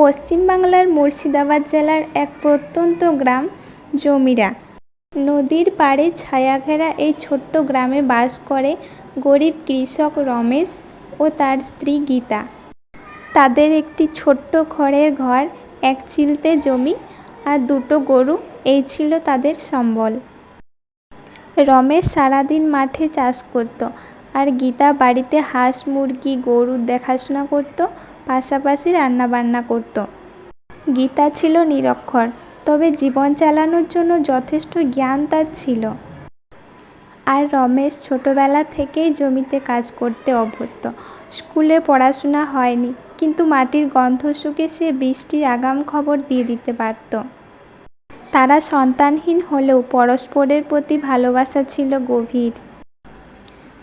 পশ্চিমবাংলার মুর্শিদাবাদ জেলার এক প্রত্যন্ত গ্রাম জমিরা। নদীর পাড়ে ছায়াঘেরা এই ছোট্ট গ্রামে বাস করে গরিব কৃষক রমেশ ও তার স্ত্রী গীতা। তাদের একটি ছোট্ট খড়ের ঘর, এক চিলতে জমি আর দুটো গরু, এই ছিল তাদের সম্বল। রমেশ সারাদিন মাঠে চাষ করত আর গীতা বাড়িতে হাঁস, মুরগি, গরুর দেখাশোনা করত পাশাপাশি রান্নাবান্না করত। গীতা ছিল নিরক্ষর, তবে জীবন চালানোর জন্য যথেষ্ট জ্ঞান তার ছিল। আর রমেশ ছোটবেলা থেকেই জমিতে কাজ করতে অভ্যস্ত। স্কুলে পড়াশোনা হয়নি, কিন্তু মাটির গন্ধ শুকে সে বৃষ্টির আগাম খবর দিয়ে দিতে পারত। তারা সন্তানহীন হলেও পরস্পরের প্রতি ভালোবাসা ছিল গভীর।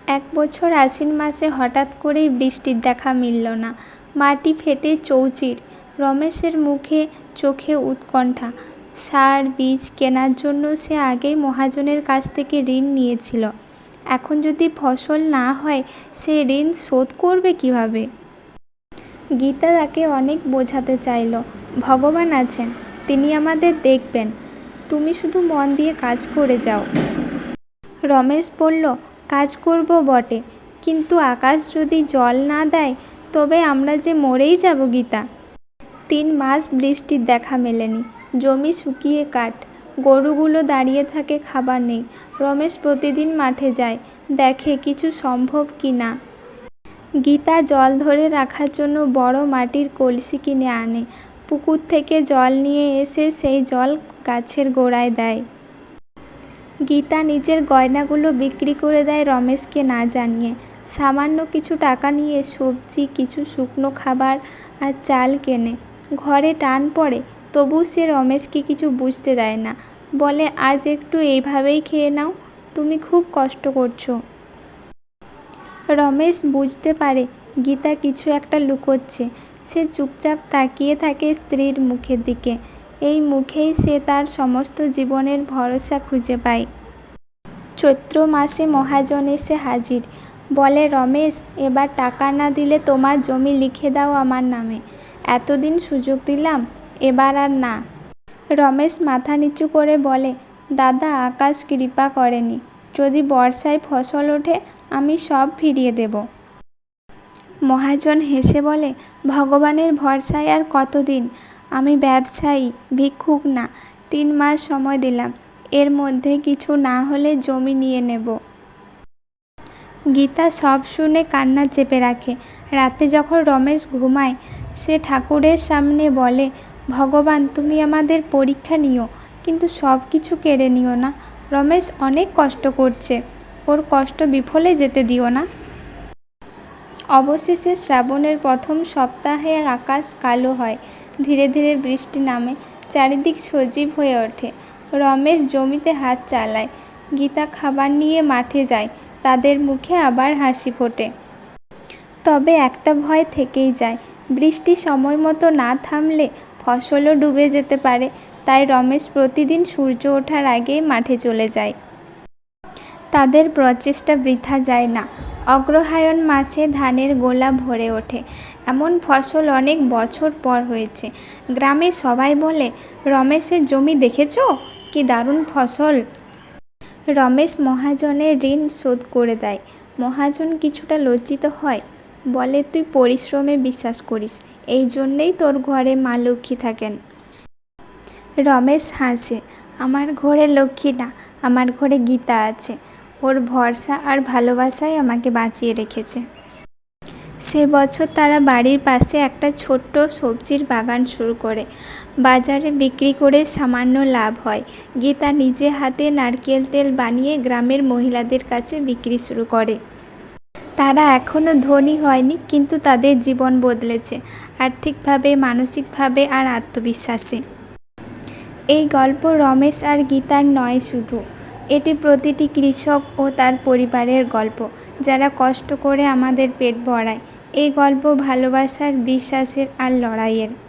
এক বছর আশ্বিন মাসে হঠাৎ করেই বৃষ্টির দেখা মিলল না। মাটি ফেটে চৌচির। রমেশের মুখে চোখে উৎকণ্ঠা। সার, বীজ কেনার জন্য সে আগেই মহাজনের কাছ থেকে ঋণ নিয়েছিল। এখন যদি ফসল না হয়, সে ঋণ শোধ করবে কীভাবে? গীতা তাকে অনেক বোঝাতে চাইল। ভগবান আছেন, তিনি আমাদের দেখবেন। তুমি শুধু মন দিয়ে কাজ করে যাও। রমেশ বলল, কাজ করব বটে। কিন্তু আকাশ যদি জল না দেয় তবে আমরা যে মরেই যাব, গীতা। তিন মাস বৃষ্টির দেখা মেলেনি। জমি শুকিয়ে কাঠ। গরুগুলো দাঁড়িয়ে থাকে, খাবার নেই। রমেশ প্রতিদিন মাঠে যায়। দেখে কিছু সম্ভব কি না। গীতা জল ধরে রাখার জন্য বড় মাটির কলসি কিনে আনে। পুকুর থেকে জল নিয়ে এসে সেই জল গাছের গোড়ায় দেয়। গীতা নিজের গয়নাগুলো বিক্রি করে দেয় রমেশকে না জানিয়ে। সামান্য কিছু টাকা নিয়ে সবজি, কিছু শুকনো খাবার আর চাল কেনে। ঘরে টান পড়ে তবু সে রমেশকে কিছু বুঝতে দেয় না। বলে, আজ একটু এইভাবেই খেয়ে নাও, তুমি খুব কষ্ট করছ। রমেশ বুঝতে পারে, গীতা কিছু একটা লুকোচ্ছে। সে চুপচাপ তাকিয়ে থাকে স্ত্রীর মুখের দিকে। এই মুখেই সে তার সমস্ত জীবনের ভরসা খুঁজে পায়। চৈত্র মাসে মহাজন এসে হাজির। বলে, রমেশ, এবার টাকা না দিলে তোমার জমি লিখে দাও আমার নামে। এতদিন সুযোগ দিলাম, এবার আর না। রমেশ মাথা নিচু করে বলে, দাদা, আকাশ কৃপা করেনি। যদি বর্ষায় ফসল ওঠে, আমি সব ফিরিয়ে দেব। মহাজন হেসে বলে, ভগবানের ভরসায় আর কতদিন? আমি ব্যবসায়ী, ভিক্ষুক না। তিন মাস সময় দিলাম। এর মধ্যে কিছু না হলে জমি নিয়ে নেব। গীতা সব শুনে কান্না চেপে রাখে। রাতে যখন রমেশ ঘুমায়, সে ঠাকুরের সামনে বলে, ভগবান, তুমি আমাদের পরীক্ষা নিও, কিন্তু সব কিছু কেড়ে নিও না। রমেশ অনেক কষ্ট করছে, ওর কষ্ট বিফলে যেতে দিও না। অবশেষে শ্রাবণের প্রথম সপ্তাহে আকাশ কালো হয়, ধীরে ধীরে বৃষ্টি নামে, চারিদিক সজীব হয়ে ওঠে। রমেশ জমিতে হাত চালায়, গীতা খাবার নিয়ে মাঠে যায় তাদের মুখে আবার হাসি ফোটে। তবে একটা ভয় থেকেই যায়, বৃষ্টি সময় মতো না থামলে ফসলও ডুবে যেতে পারে, তাই রমেশ প্রতিদিন সূর্য ওঠার আগেই মাঠে চলে যায়। তাদের প্রচেষ্টা বৃথা যায় না, অগ্রহায়ণ মাসে ধানের গোলা ভরে ওঠে। এমন ফসল অনেক বছর পর হয়েছে। গ্রামে সবাই বলে, রমেশের জমি দেখেছ? কি দারুণ ফসল! রমেশ মহাজনের ঋণ শোধ করে দেয়। মহাজন কিছুটা লজ্জিত হয়। বলে, তুই পরিশ্রমে বিশ্বাস করিস, এই জন্যেই তোর ঘরে মা লক্ষ্মী থাকেন। রমেশ হাসে, আমার ঘরে লক্ষ্মী না, আমার ঘরে গীতা আছে। ওর ভরসা আর ভালোবাসাই আমাকে বাঁচিয়ে রেখেছে। সে বছর তারা বাড়ির পাশে একটা ছোট্ট সবজির বাগান শুরু করে। বাজারে বিক্রি করে সামান্য লাভ হয়। গীতা নিজে হাতে নারকেল তেল বানিয়ে গ্রামের মহিলাদের কাছে বিক্রি শুরু করে। তারা এখনও ধনী হয়নি, কিন্তু তাদের জীবন বদলেছে, আর্থিকভাবে, মানসিকভাবে আর আত্মবিশ্বাসে। এই গল্প রমেশ আর গীতার নয় শুধু। এটি প্রতিটি কৃষক ও তার পরিবারের গল্প। যারা কষ্ট করে আমাদের পেট ভরায়। এই গল্প ভালোবাসার বিশ্বাসের আর লড়াইয়ের।